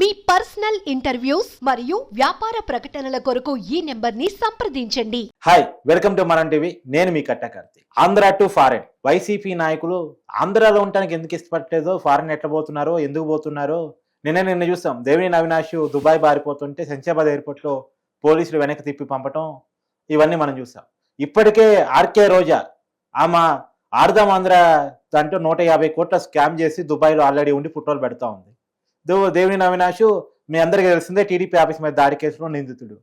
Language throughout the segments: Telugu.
మీ పర్సనల్ ఇంటర్వ్యూస్ మరియు వ్యాపార ప్రకటనల కొరకు ఈ నెంబర్ని సంప్రదించండి. Hi welcome to Manam TV. నేను మీ Kattakarthi Andhra to foreign. YCP నాయకులు ఆంధ్రాలో ఉండటానికి ఎందుకు ఇష్టపడలేదో ఫారెన్ ఎట్లా పోతున్నారో ఎందుకు పోతున్నారో నిన్న నిన్న చూస్తాం దేవిని అవినాష్ దుబాయ్ బారిపోతుంటే శంషాబాద్ ఎయిర్పోర్ట్లో పోలీసులు వెనక్కి తిప్పి పంపటం ఇవన్నీ మనం చూసాం. ఇప్పటికే ఆర్కే రోజా ఆమె ఆర్దాం ఆంధ్ర దాంట్లో నూట యాభై కోట్ల స్కామ్ చేసి దుబాయ్లో ఆల్రెడీ ఉండి ఫోటోలు పెడతా ఉంది. దో దేవిని అవినాష్ మీ అందరికీ తెలిసిందే టీడీపీ ఆఫీస్ మీద దాడి కేసులో నిందితుడు.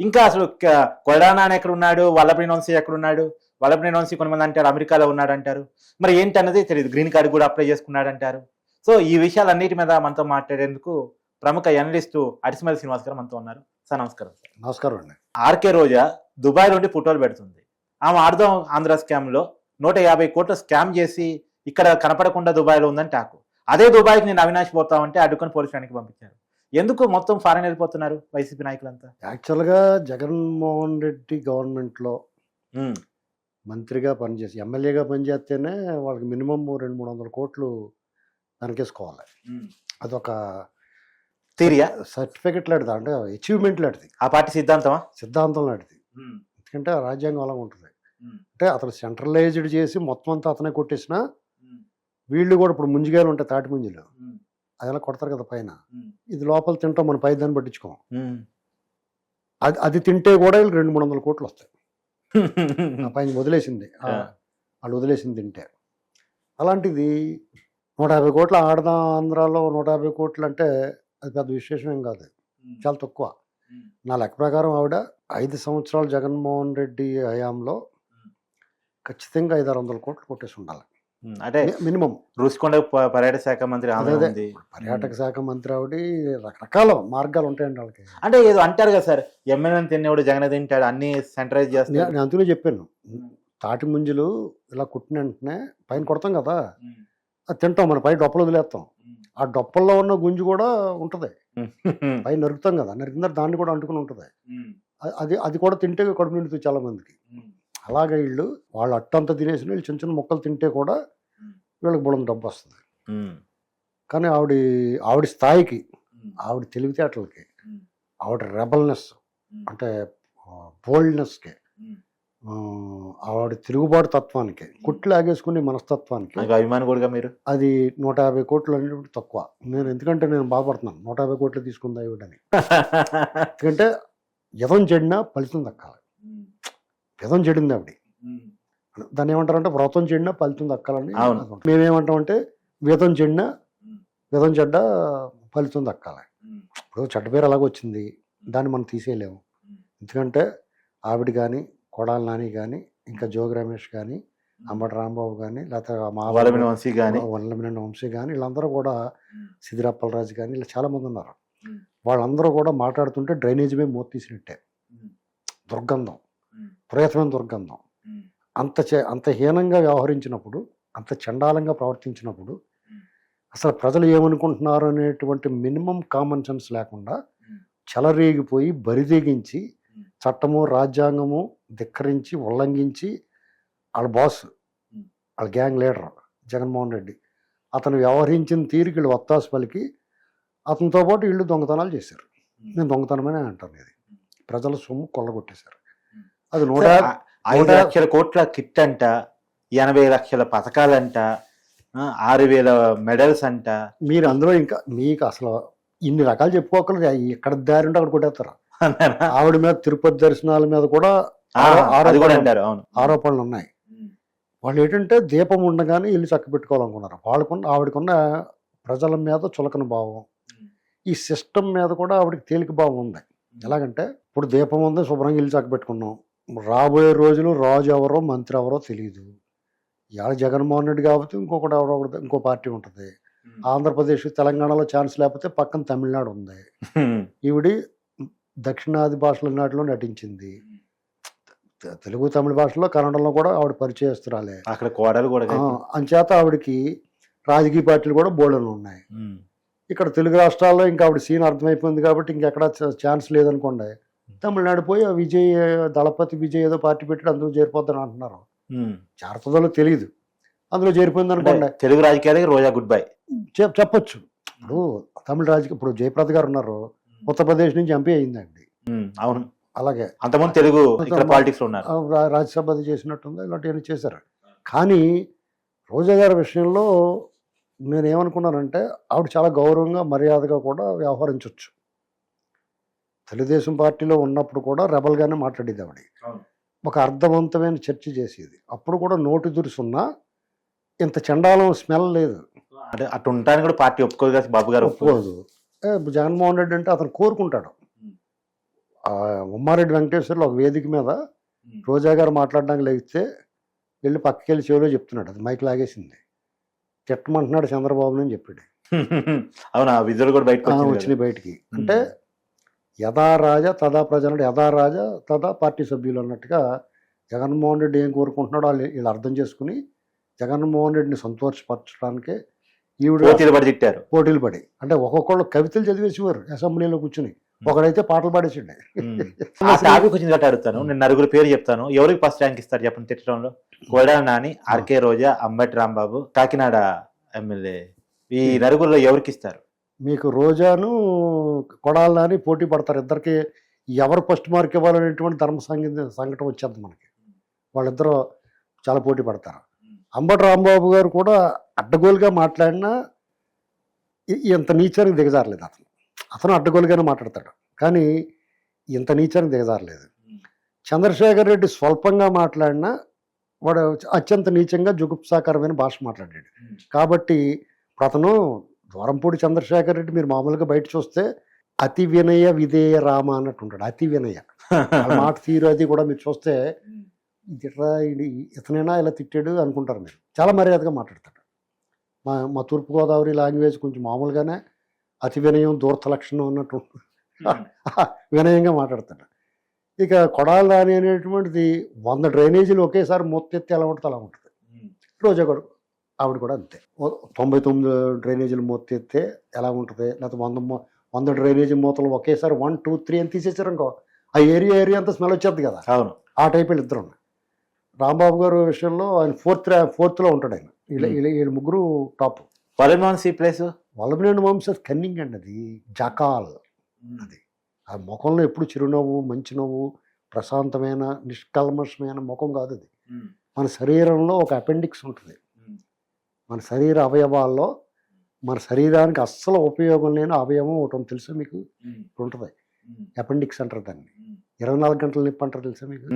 ఇంకా అసలు క- కొడానా అని ఎక్కడ ఉన్నాడు? వల్లభని వంశీ ఎక్కడ ఉన్నాడు? వల్లభని వంశీ కొంతమంది అంటారు అమెరికాలో ఉన్నాడు అంటారు మరి ఏంటి అన్నది తెలియదు గ్రీన్ కార్డు కూడా అప్లై చేసుకున్నాడు అంటారు సో ఈ విషయాలన్నిటి మీద మనతో మాట్లాడేందుకు ప్రముఖ ఎనలిస్టు అడిసిమల్ శ్రీనివాస్ గారు మనతో ఉన్నారు. సార్ నమస్కారం. సార్ నమస్కారం అండి. ఆర్కే రోజా దుబాయ్ నుండి ఫోటోలు పెడుతుంది. ఆమె ఆర్దం ఆంధ్ర స్కామ్లో నూట యాభై కోట్ల స్కామ్ చేసి ఇక్కడ కనపడకుండా దుబాయ్లో ఉందని టాకు. అదే దుబాయ్కి నేను అవినాష్ పోతామంటే అడ్డుకొని పోలీస్ స్టేషన్కి పంపించారు. ఎందుకు మొత్తం ఫారెన్ వెళ్ళిపోతున్నారు వైసీపీ నాయకులంతా? యాక్చువల్గా జగన్మోహన్ రెడ్డి గవర్నమెంట్లో మంత్రిగా పనిచేసి ఎమ్మెల్యేగా పనిచేస్తేనే వాళ్ళకి మినిమం రెండు మూడు వందల కోట్లు వెనకేసుకోవాలి ఉమ్. అదొక తీరియా సర్టిఫికెట్ లాంటిది అంటే అచీవ్మెంట్ లాంటిది. ఆ పార్టీ సిద్ధాంతమా? సిద్ధాంతం లాంటిది. ఎందుకంటే రాజ్యాంగం అలా ఉంటుంది. అంటే అతను సెంట్రలైజ్డ్ చేసి మొత్తం అంతా అతనే కొట్టేసినా వీళ్ళు కూడా ఇప్పుడు ముంజిగాయలు ఉంటాయి తాటి ముంజులు. అది అలా కొడతారు కదా పైన? ఇది లోపల తింటాం మన పై దాన్ని పట్టించుకోం. అది అది తింటే కూడా వీళ్ళు రెండు మూడు వందల కోట్లు వస్తాయి. ఆ పైన వదిలేసింది. వాళ్ళు వదిలేసింది తింటే. అలాంటిది నూట యాభై కోట్ల ఆడదా ఆంధ్రాలో నూట యాభై కోట్లు అంటే అది పెద్ద విశేషం ఏం కాదు. చాలా తక్కువ. నా లెక్క ప్రకారం ఆవిడ ఐదు సంవత్సరాలు జగన్మోహన్ రెడ్డి హయాంలో ఖచ్చితంగా ఐదు ఆరు వందల కోట్లు కొట్టేసి ఉండాలి. అంటే మినిమం. రుషికొండ ప- పర్యాటక శాఖ మంత్రి పర్యాటక శాఖ మంత్రి ఆవిడ రకరకాల మార్గాలు ఉంటాయండి వాళ్ళకి. అంటే ఏదో అంటారు కదా సార్ ఎమ్మెల్యే తినేవాడు జగన్ తింటాడు అన్ని సెంట్రలైజ్ నే- చేస్తాడు. నేను అందులో చెప్పాను. తాటి ముంజులు ఇలా కుట్టిన వెంటనే పైన కొడతాం కదా అది తింటాం మన పై డొప్పలు వదిలేస్తాం. ఆ డొప్పల్లో ఉన్న గుంజు కూడా ఉంటుంది. పై నరుకుతాం కదా నరికిన దాన్ని కూడా అంటుకుని ఉంటుంది. అది అది కూడా తింటే కడుపు నిండుతుంది చాలా మందికి. అలాగే వీళ్ళు వాళ్ళు అట్టంతా తినేసి వీళ్ళు చిన్న చిన్న మొక్కలు తింటే కూడా వీళ్ళకి బుడం డబ్బు వస్తుంది కానీ ఆవిడ ఆవిడ స్థాయికి ఆవిడ తెలివితేటలకి ఆవిడ రెబల్నెస్ అంటే బోల్డ్నెస్కి ఆవిడ తిరుగుబాటు తత్వానికి కుట్లు ఆగేసుకునే మనస్తత్వానికి నాకు అభిమాని కూడా మీరు? అది నూట యాభై కోట్లు అనేటువంటి తక్కువ. నేను ఎందుకంటే నేను బాధపడుతున్నాను. నూట యాభై కోట్లు తీసుకుందా ఇవిడని ఎందుకంటే యథం చెడినా ఫలితం దక్కాలి. యథం చెడింది ఆవిడ. దాన్ని ఏమంటారంటే వ్రతం చెడినా ఫలితం దక్కాలని. మేమేమంటామంటే వేతం చెడినా విధం చెడ్డ ఫలితం దక్కాలి ఇప్పుడు చెడ్డ పేరు అలాగ వచ్చింది. దాన్ని మనం తీసేయలేము. ఎందుకంటే ఆవిడ కానీ కొడాలి నాని కానీ ఇంకా జోగి రమేష్ కానీ అంబటి రాంబాబు కానీ లేకపోతే వంశీ గాని. వల్లమిన వంశీ కానీ వీళ్ళందరూ కూడా సిదిరప్పలరాజు కానీ ఇలా చాలా మంది ఉన్నారు. వాళ్ళందరూ కూడా మాట్లాడుతుంటే డ్రైనేజ్ మీద మూత తీసినట్టే. దుర్గంధం. ప్రేతమైన దుర్గంధం అంత చే అంత హీనంగా వ్యవహరించినప్పుడు అంత చండాలంగా ప్రవర్తించినప్పుడు అసలు ప్రజలు ఏమనుకుంటున్నారు అనేటువంటి మినిమం కామన్ సెన్స్ లేకుండా చెలరేగిపోయి బరిదెగించి చట్టము రాజ్యాంగము ధిక్కరించి ఉల్లంఘించి వాళ్ళ బాస్ వాళ్ళ గ్యాంగ్ లీడర్ జగన్మోహన్ రెడ్డి అతను వ్యవహరించిన తీరుకి వీళ్ళు వత్తాసు పలికి అతనితో పాటు వీళ్ళు దొంగతనాలు చేశారు. నేను దొంగతనమని అంటాను ఇది. ప్రజల సొమ్ము కొల్లగొట్టేశారు. అది నూట ఐదు లక్షల కోట్ల కిట్ అంట ఎనభై లక్షల పథకాలంట ఆరు వేల మెడల్స్ అంట. మీరు అందులో ఇంకా మీకు అసలు ఇన్ని రకాలు చెప్పుకోకలేదు ఎక్కడ దారి ఉంటే అక్కడ కొట్టేస్తారు. ఆవిడ మీద తిరుపతి దర్శనాల మీద కూడా ఆరోపణలు ఉన్నాయి. వాళ్ళు ఏంటంటే దీపం ఉండగానే ఇల్లు చక్క పెట్టుకోవాలనుకున్నారు వాళ్ళకున్న ఆవిడకున్న ప్రజల మీద చులకన భావం. ఈ సిస్టమ్ మీద కూడా ఆవిడకి తేలిక భావం ఉంది. ఎలాగంటే ఇప్పుడు దీపం ఉంది శుభ్రంగా ఇల్లు చక్క పెట్టుకున్నాం రాబోయే రోజులు రాజు ఎవరో మంత్రి ఎవరో తెలియదు ఇవాళ జగన్మోహన్ రెడ్డి కాబట్టి ఇంకొకటి ఎవరో ఒకటి ఇంకో పార్టీ ఉంటుంది. ఆంధ్రప్రదేశ్ తెలంగాణలో ఛాన్స్ లేకపోతే పక్కన తమిళనాడు ఉంది. ఈవిడి దక్షిణాది భాషల నాటిలో నటించింది. తెలుగు తమిళ భాషలో కన్నడంలో కూడా ఆవిడ పరిచయస్తురాలే. అక్కడ కోడలు కూడా అంచేత ఆవిడకి రాజకీయ పార్టీలు కూడా బోల్డెన్ ఉన్నాయి. ఇక్కడ తెలుగు రాష్ట్రాల్లో ఇంకా ఆవిడ సీన్ అర్థమైపోయింది కాబట్టి ఇంకెక్కడ ఛాన్స్ లేదనుకోండి. తమిళనాడు పోయి ఆ విజయ్ దళపతి విజయ్ ఏదో పార్టీ పెట్టి అందులో చేరిపోద్దని అంటున్నారు. చేరుతుందో తెలియదు అందులో చేరిపోయింది అనుకోండి. తెలుగు రాజకీయాలకి రోజా గుడ్ బై చెప్- చెప్పొచ్చు. ఇప్పుడు తమిళ రాజకీయ ఇప్పుడు జయప్రద గారు ఉన్నారు. ఉత్తరప్రదేశ్ నుంచి ఎంపీ అయిందండి. అవును. అలాగే. అంతకుముందు తెలుగు ఇక్కడ పాలిటిక్స్ రాజ్యసభ అది చేసినట్టుంది ఇలాంటివన్నీ చేశారు? కానీ రోజా గారి విషయంలో నేను ఏమనుకున్నానంటే ఆవిడ చాలా గౌరవంగా మర్యాదగా కూడా వ్యవహరించవచ్చు తెలుగుదేశం పార్టీలో ఉన్నప్పుడు కూడా రెబల్గానే మాట్లాడేది ఆవిడ. ఒక అర్థవంతమైన చర్చ చేసేది. అప్పుడు కూడా నోటి దురుసున్నా ఇంత చండాలం స్మెల్ లేదు. అంటే అటు ఉండడానికి కూడా పార్టీ ఒప్పుకోదు కదా బాబు గారు? ఒప్పుకోదు. జగన్మోహన్ రెడ్డి అంటే అతను కోరుకుంటాడు. ఉమ్మారెడ్డి వెంకటేశ్వర్లు ఒక వేదిక మీద రోజా గారు మాట్లాడడానికి లేగితే వెళ్ళి పక్కకి వెళ్ళి చెవిలో చెప్తున్నాడు. అది మైక్ లాగేసింది. తిట్టమంటున్నాడు చంద్రబాబు అని చెప్పాడు. అవునా? విజువల్ కూడా వచ్చింది వచ్చినాయి బయటికి. అంటే యథా రాజా తదా ప్రజలు అంటే యథా రాజా తదా పార్టీ సభ్యులు అన్నట్టుగా జగన్మోహన్ రెడ్డి ఏం కోరుకుంటున్నాడో వాళ్ళు వీళ్ళు అర్థం చేసుకుని జగన్మోహన్ రెడ్డిని సంతోషపరచడానికే ఈవిడ పోటీలు పడి తిట్టారు. పోటీలు పడి అంటే ఒక్కొక్కళ్ళు కవితలు చదివేసేవారు అసెంబ్లీలో కూర్చుని. ఒకడైతే పాటలు పాడేసిండే. ఉమ్. ఆ టాపిక్ వచ్చింది కాబట్టి అడుగుతాను నేను నలుగురు పేరు చెప్తాను. ఎవరికి ఫస్ట్ ర్యాంక్ ఇస్తారు చెప్పండి తిట్టడంలో? Kodali Nani RK Roja Ambati Rambabu Kakinada MLA. ఈ నలుగురులో ఎవరికి ఇస్తారు? మీకు రోజాను కొడాలని పోటీ పడతారు. ఇద్దరికి ఎవరు ఫస్ట్ మార్క్ ఇవ్వాలనేటువంటి ధర్మ సంగీత సంఘటన వచ్చేది మనకి. వాళ్ళిద్దరూ చాలా పోటీ పడతారు. అంబటి రాంబాబు గారు కూడా అడ్డగోలుగా మాట్లాడినా ఇంత నీచానికి దిగజారలేదు అతను. అతను అడ్డగోలుగానే మాట్లాడతాడు. కానీ ఇంత నీచానికి దిగజారలేదు. చంద్రశేఖర్ రెడ్డి స్వల్పంగా మాట్లాడినా వాడు అత్యంత నీచంగా జుగుప్సాకరమైన భాష మాట్లాడాడు. కాబట్టి అతను ద్వారంపూడి చంద్రశేఖర్ రెడ్డి మీరు మామూలుగా బయట చూస్తే అతి వినయ విధేయ రామ అన్నట్టు ఉంటాడు అతి వినయ. మాట తీరు అది కూడా మీరు చూస్తే ఇట్లా ఇతనైనా ఇలా తిట్టాడు అనుకుంటారు మీరు. చాలా మర్యాదగా మాట్లాడతాడు. మా మా తూర్పుగోదావరి లాంగ్వేజ్ కొంచెం మామూలుగానే అతి వినయం దూరత లక్షణం అన్నట్టు. వినయంగా మాట్లాడతాడు. ఇక కొడాలి రాని అనేటువంటిది వంద డ్రైనేజీలు ఒకేసారి మొత్తెత్తి ఎలా ఉంటుంది అలా ఉంటుంది. రోజా గారు ఆవిడ కూడా అంతే. తొంభై తొమ్మిది డ్రైనేజీలు మొత్తెత్తే ఎలా ఉంటుంది? లేకపోతే వంద వంద డ్రైనేజీ మూతలు ఒకేసారి వన్ టూ త్రీ అని తీసేసారు అనుకో ఆ ఏరియా ఏరియా అంతా స్మెల్ వచ్చేది కదా. అవును. ఆ టైప్ వీళ్ళు ఇద్దరు రాంబాబు గారు విషయంలో ఆయన ఫోర్త్ ఫోర్త్లో ఉంటాడు ఆయన. వీళ్ళ వీళ్ళ ముగ్గురు టాప్. వలమోహన్ సి ప్లేస్? వల్లభనేని వంశ కన్నింగ్ అండి అది. జకాల్ అది. ఆ ముఖంలో ఎప్పుడు చిరునవ్వు మంచి నవ్వు ప్రశాంతమైన నిష్కల్మషమైన ముఖం కాదు అది. మన శరీరంలో ఒక అపెండిక్స్ ఉంటుంది. మన శరీర అవయవాల్లో మన శరీరానికి అస్సలు ఉపయోగం లేని అవయవం ఒకటి తెలుసా మీకు? ఇప్పుడు ఉంటుంది. అపెండిక్స్ అంటారు దాన్ని. ఇరవై నాలుగు గంటల నొప్పి అంటారు తెలుసా మీకు?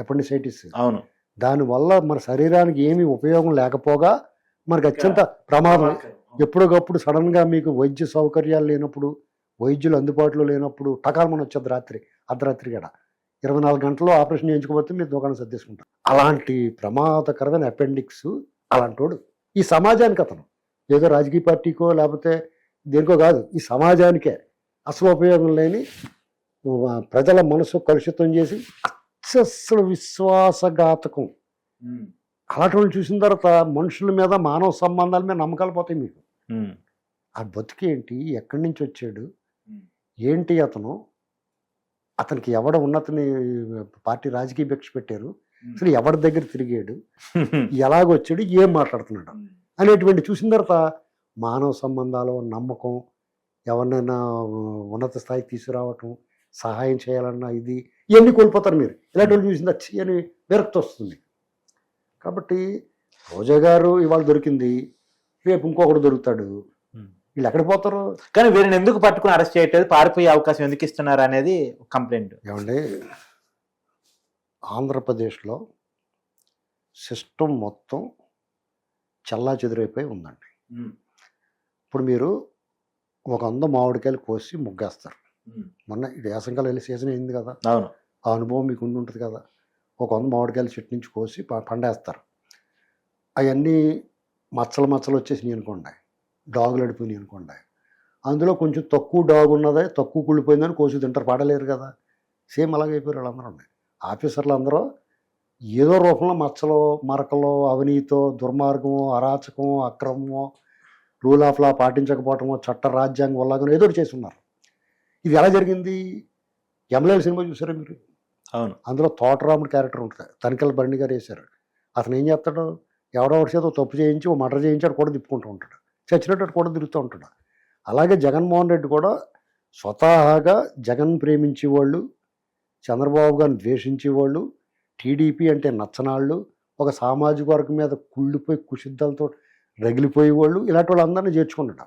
అపెండిసైటిస్. అవును. దానివల్ల మన శరీరానికి ఏమీ ఉపయోగం లేకపోగా మనకు అత్యంత ప్రమాదం. ఎప్పటికప్పుడు సడన్గా మీకు వైద్య సౌకర్యాలు లేనప్పుడు వైద్యులు అందుబాటులో లేనప్పుడు టకాల్మని వచ్చేది రాత్రి అర్ధరాత్రి గడ. ఇరవై నాలుగు గంటల్లో ఆపరేషన్ చేయించుకోకపోతే మీరు దుకాణం సర్దేసుకుంటారు. అలాంటి ప్రమాదకరమైన అపెండిక్స్ అలాంటోడు ఈ సమాజానికి అతను. ఏదో రాజకీయ పార్టీకో లేకపోతే దేనికో కాదు. ఈ సమాజానికే అసలు ఉపయోగం లేని ప్రజల మనసు కలుషితం చేసి అస్సలు విశ్వాసఘాతకం. అలాంటి వాళ్ళు చూసిన తర్వాత మనుషుల మీద మానవ సంబంధాల మీద నమ్మకాలు పోతాయి మీకు. ఆ బతుకేంటి? ఎక్కడి నుంచి వచ్చాడు. ఏంటి అతను? అతనికి ఎవడ ఉన్నతని పార్టీ రాజకీయ భిక్ష పెట్టారు? అసలు ఎవరి దగ్గర తిరిగాడు? ఎలాగొచ్చాడు? ఏం మాట్లాడుతున్నాడు? అనేటువంటి చూసిన తర్వాత మానవ సంబంధాలు నమ్మకం ఎవరినైనా ఉన్నత స్థాయికి తీసుకురావటం సహాయం చేయాలన్నా ఇది ఇవన్నీ కోల్పోతారు మీరు. ఇలాంటి వాళ్ళు చూసింది వచ్చి అని విరక్తి వస్తుంది. కాబట్టి రోజా గారు ఇవాళ దొరికింది రేపు ఇంకొకడు దొరుకుతాడు. వీళ్ళు ఎక్కడ పోతారు? కానీ వీరిని ఎందుకు పట్టుకుని అరెస్ట్ చేయట్లేదు? పారిపోయే అవకాశం ఎందుకు ఇస్తున్నారు అనేది కంప్లైంట్. ఏమండి? ఆంధ్రప్రదేశ్లో సిస్టమ్ మొత్తం చల్లా చెదిరైపోయి ఉందండి ఇప్పుడు మీరు ఒక వంద మామిడికాయలు కోసి ముగ్గేస్తారు. మొన్న ఇది వేసంకాలం వెళ్ళి సీజన్ అయింది కదా. అవును. ఆ అనుభవం మీకు ఉండి ఉంటుంది కదా. ఒక వంద మామిడికాయలు చెట్టు నుంచి కోసి పండేస్తారు. అవన్నీ మచ్చలు మచ్చలు వచ్చేసినాయి అనుకోండి. డాగులు అడిపోయినాయి అనుకోండి. అందులో కొంచెం తక్కువ డాగ్ ఉన్నదే తక్కువ కుళ్ళిపోయిందని కోసి తింటారు. పడలేరు కదా. సేమ్ అలాగే అయిపోయారు వాళ్ళందరూ. ఉన్నాయి ఆఫీసర్లు అందరూ ఏదో రూపంలో మచ్చలు మరకలు అవినీతో దుర్మార్గమో అరాచకమో అక్రమమో రూల్ ఆఫ్ లా పాటించకపోవటమో చట్ట రాజ్యాంగం ఉల్లంఘన ఏదో చేసి ఉన్నారు ఇది ఎలా జరిగింది? ఎమ్మెల్యేల సినిమా చూసారా మీరు? అవును. అందులో తోటరాముడు క్యారెక్టర్ ఉంటుంది. తనికెళ్ళ బండి గారు వేశారు. అతను ఏం చేస్తాడు? ఎవడో ఒకటి చేత తప్పు చేయించి ఓ మర్డర్ చేయించాడు కూడా తిప్పుకుంటూ ఉంటాడు. చచ్చినట్టు కూడా తిరుగుతూ ఉంటాడు. అలాగే జగన్మోహన్ రెడ్డి కూడా స్వతహాగా జగన్ ప్రేమించేవాళ్ళు చంద్రబాబు గారిని ద్వేషించేవాళ్ళు టీడీపీ అంటే నచ్చనాళ్ళు ఒక సామాజిక వర్గం మీద కుళ్ళిపోయి కుషిద్దాలతో రగిలిపోయేవాళ్ళు ఇలాంటి వాళ్ళందరినీ చేర్చుకున్నాడు.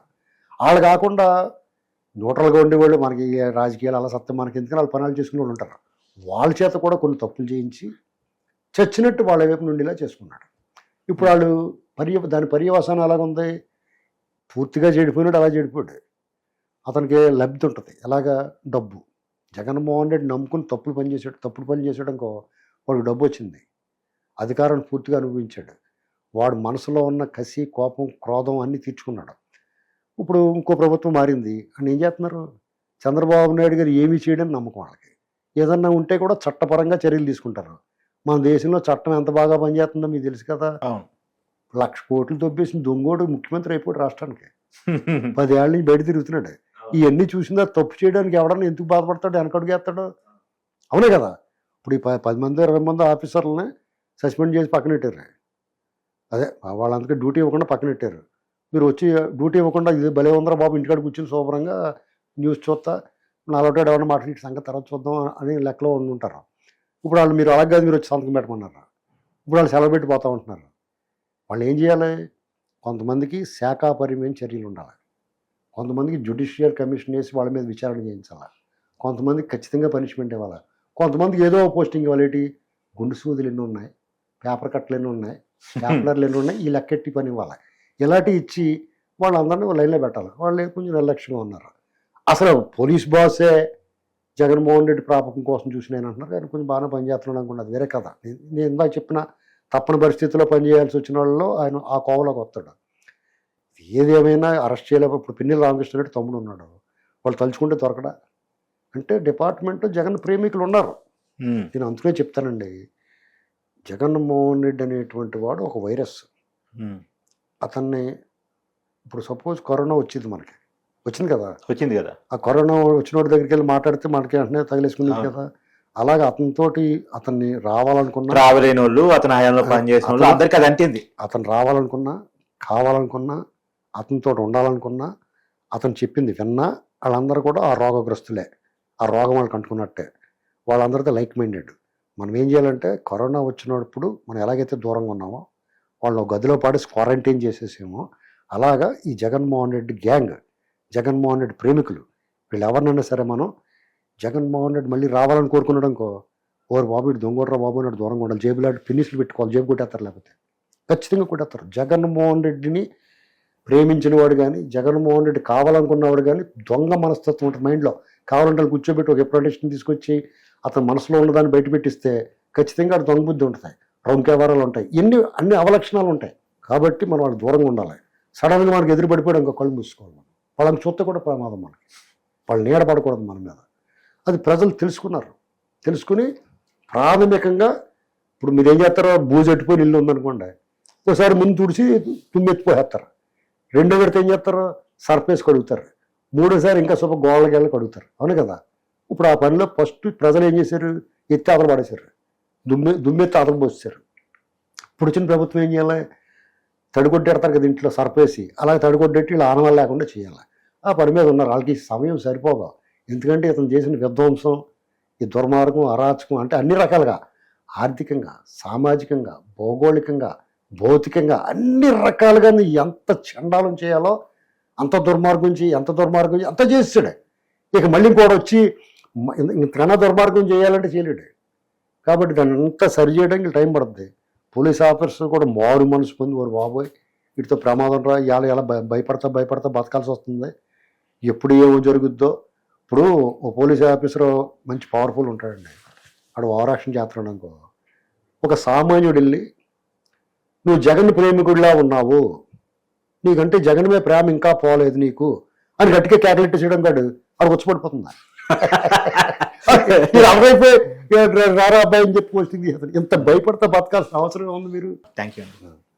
వాళ్ళు కాకుండా న్యూట్రల్గా ఉండేవాళ్ళు మనకి రాజకీయాలు అలా సత్యం మనకి ఎందుకని వాళ్ళు పనులు చేసుకునే వాళ్ళు ఉంటారు. వాళ్ళ చేత కూడా కొన్ని తప్పులు చేయించి చచ్చినట్టు వాళ్ళ వైపు నుండి ఇలా చేసుకున్నాడు. ఇప్పుడు వాళ్ళు పర్య దాని పర్యవసానం ఎలాగుంది పూర్తిగా చెడిపోయినాడు అలా చెడిపోయాడు. అతనికి లబ్ధి ఉంటుంది. ఎలాగా? డబ్బు. జగన్మోహన్ రెడ్డి నమ్ముకుని తప్పులు పని చేసాడు తప్పుడు పని చేసాడు అనుకో వాడికి డబ్బు వచ్చింది. అధికారాన్ని పూర్తిగా అనుభవించాడు. వాడు మనసులో ఉన్న కసి కోపం క్రోధం అన్నీ తీర్చుకున్నాడు. ఇప్పుడు ఇంకో ప్రభుత్వం మారింది. అని ఏం చేస్తున్నారు? చంద్రబాబు నాయుడు గారు ఏమీ చేయడని నమ్మకం వాళ్ళకి. ఏదన్నా ఉంటే కూడా చట్టపరంగా చర్యలు తీసుకుంటారు. మన దేశంలో చట్టం ఎంత బాగా పనిచేస్తుందో మీకు తెలుసు కదా. లక్ష కోట్లు దొబ్బేసిన దొంగోడు ముఖ్యమంత్రి అయిపోయాడు రాష్ట్రానికి. పదేళ్ళ నుంచి బయట తిరుగుతున్నాడు. ఇవన్నీ చూసిందా తప్పు చేయడానికి ఎవడన్నా ఎందుకు బాధపడతాడు? వెనకడుగేస్తాడు అవునే కదా. ఇప్పుడు ఈ పది మంది ఇరవై మంది ఆఫీసర్లని సస్పెండ్ చేసి పక్కన పెట్టారు. అదే వాళ్ళందరికీ డ్యూటీ ఇవ్వకుండా పక్కన పెట్టారు. మీరు వచ్చి డ్యూటీ ఇవ్వకుండా ఇది భలే ఉందరా బాబు ఇంటికాడ కూర్చొని శుభ్రంగా న్యూస్ చూస్తా నాలుగు ఎవరైనా మాట్లాడి సంగతి తర్వాత చూద్దాం అని లెక్కలో ఉండి ఉంటారు. ఇప్పుడు వాళ్ళు మీరు అలాగే మీరు వచ్చి సంతకం పెట్టమన్నారు? ఇప్పుడు వాళ్ళు సెలవు పెట్టి పోతా ఉంటున్నారు. వాళ్ళు ఏం చేయాలి? కొంతమందికి శాఖాపరిమైన చర్యలు ఉండాలి. కొంతమందికి జ్యుడిషియల్ కమిషన్ వేసి వాళ్ళ మీద విచారణ చేయించాలి? కొంతమందికి ఖచ్చితంగా పనిష్మెంట్ ఇవ్వాలి? కొంతమందికి ఏదో పోస్టింగ్ ఇవ్వాలేటి గుండు సూదులు ఎన్ని ఉన్నాయి పేపర్ కట్టలు ఎన్ని ఉన్నాయి పేపర్లు ఎన్ని ఉన్నాయి ఈ లెక్కెట్టి పని ఇవ్వాలి? ఇలాంటివి ఇచ్చి వాళ్ళందరినీ లైన్లో పెట్టాలి? వాళ్ళు కొంచెం నిర్లక్ష్యంగా ఉన్నారు? అసలు పోలీస్ బాసే జగన్మోహన్ రెడ్డి ప్రాపకం కోసం చూసి నేను అంటున్నారు. కానీ కొంచెం బాగానే పనిచేస్తున్నాడు అనుకున్నది వేరే కథ. నేను- నేను ఇందాక చెప్పిన తప్పని పరిస్థితుల్లో పనిచేయాల్సి వచ్చిన వాళ్ళలో ఆయన ఆ కోవలోకి వస్తాడు. ఏది ఏమైనా అరెస్ట్ చేయలేక ఇప్పుడు పిన్నెల రామకృష్ణ రెడ్డి తమ్ముడు ఉన్నాడు. వాళ్ళు తలుచుకుంటే దొరకడా? అంటే డిపార్ట్మెంట్ జగన్ ప్రేమికులు ఉన్నారు. నేను అందుకే చెప్తానండి. జగన్మోహన్ రెడ్డి అనేటువంటి వాడు ఒక వైరస్. అతన్ని ఇప్పుడు సపోజ్ కరోనా వచ్చింది మనకి. వచ్చింది కదా? వచ్చింది కదా. ఆ కరోనా వచ్చినోడి దగ్గరికి వెళ్ళి మాట్లాడితే మనకి వెంటనే తగిలేసుకుంది. కదా? అలాగే అతనితోటి అతన్ని రావాలనుకున్నా ట్రావెల్ అయిన వాళ్ళు అతని హయాంలో పనిచేసిన వాళ్ళు అందరికి అది అంటింది. అతను రావాలనుకున్నా కావాలనుకున్నా అతనితో ఉండాలనుకున్నా అతను చెప్పింది విన్నా వాళ్ళందరూ కూడా ఆ రోగగ్రస్తులే. ఆ రోగం వాళ్ళకి అంటుకున్నట్టే. వాళ్ళందరితో లైక్ మైండెడ్ మనం ఏం చేయాలంటే కరోనా వచ్చినప్పుడు మనం ఎలాగైతే దూరంగా ఉన్నామో వాళ్ళు గదిలో పాడేసి క్వారంటైన్ చేసేసేమో అలాగా ఈ జగన్మోహన్ రెడ్డి గ్యాంగ్ జగన్మోహన్ రెడ్డి ప్రేమికులు వీళ్ళు ఎవరినైనా సరే మనం జగన్మోహన్ రెడ్డి మళ్ళీ రావాలని కోరుకున్నాడు అనుకో ఓరు బాబు ఇటు దొంగోడ్రా బాబు అన్నాడు దూరంగా ఉండాలి. జేబులో ఫినిష్లు పెట్టుకోవాలి. జేబు కొట్టేస్తారు లేకపోతే. ఖచ్చితంగా కొట్టేస్తారు. జగన్మోహన్ రెడ్డిని ప్రేమించిన వాడు కానీ జగన్మోహన్ రెడ్డి కావాలనుకున్నవాడు కానీ దొంగ మనస్తత్వం ఉంటుంది మైండ్లో. కావాలంటే కూర్చోబెట్టి ఒక ఎప్రొటేషన్ తీసుకొచ్చి అతని మనసులో ఉన్నదాన్ని బయట పెట్టిస్తే ఖచ్చితంగా అటు దొంగ బుద్ధి ఉంటుంది. రొంకేవరాలు ఉంటాయి. ఎన్ని అన్ని అవలక్షణాలు ఉంటాయి. కాబట్టి మనం వాళ్ళు దూరంగా ఉండాలి. సడన్గా మనకి ఎదురు పడిపోయాడు ఇంకా కళ్ళు మూసుకోవాలి మనం. వాళ్ళని చూస్తే కూడా ప్రమాదం మనకి. వాళ్ళు నీడ పడకూడదు మన మీద. అది ప్రజలు తెలుసుకున్నారు. తెలుసుకుని ప్రాథమికంగా ఇప్పుడు మీరు ఏం చేస్తారో బూజెట్టిపోయి ఇల్లు ఉందనుకోండి. ఒకసారి ముందు తుడిచి తుమ్మెత్తిపోయేస్తారు రెండో విడత ఏం చేస్తారు? సర్ఫేస్ కడుగుతారు. మూడోసారి ఇంకా శుభ గోళ్ళకి వెళ్ళి కడుగుతారు. అవును కదా? ఇప్పుడు ఆ పనిలో ఫస్ట్ ప్రజలు ఏం చేశారు? ఎత్తి అతను పడేశారు. దుమ్మె దుమ్మెత్తి అతను పోసారు ఇప్పుడు వచ్చిన ప్రభుత్వం ఏం చేయాలి? తడిగొట్టేడతారు కదా ఇంట్లో సర్ఫేసి. అలాగే తడిగొట్టేటి వీళ్ళు ఆనవాళ్ళు లేకుండా చేయాలి. ఆ పని మీద ఉన్నారు. వాళ్ళకి సమయం సరిపోదు. ఎందుకంటే ఇతను చేసిన విధ్వంసం ఈ దుర్మార్గం అరాచకం అంటే అన్ని రకాలుగా ఆర్థికంగా సామాజికంగా భౌగోళికంగా భౌతికంగా అన్ని రకాలుగా నువ్వు ఎంత చండాలం చేయాలో అంత దుర్మార్గం చేయి ఎంత దుర్మార్గం చేయి అంత చేస్తాడు. ఇక మళ్ళీ ఇంకోటి వచ్చి మ- ఇంతకన్నా దుర్మార్గం చేయాలంటే చేయలేడు. కాబట్టి దాన్ని అంతా సరి చేయడానికి టైం పడుతుంది పోలీస్ ఆఫీసర్ కూడా మారు మనసు పొంది వారు బాబోయ్ వీటితో ప్రమాదం రా ఇవాళ ఎలా భయ- భయపడతా భయపడతా బతకాల్సి వస్తుంది. ఎప్పుడు ఏమో జరుగుద్దో. ఇప్పుడు ఓ పోలీస్ ఆఫీసర్ మంచి పవర్ఫుల్ ఉంటాడండి. ఆడు ఓవరాక్షన్ చేస్తున్నాడు అనుకో. ఒక సామాన్యుడు వెళ్ళి నువ్వు జగన్ ప్రేమికుడిలా ఉన్నావు. నీకంటే జగన్ మీద ప్రేమ ఇంకా పోలేదు నీకు. అని గట్టిగా క్యాలిక్యులేట్ చేయడం కాదు. అక్కడ వచ్చి పడిపోతుందా మీరు అబ్బాయి రారా అబ్బాయి అని చెప్పి పోస్టింగ్ ఇంత భయపడితే బతకాల్సిన అవసరం ఉంది మీరు? Thank you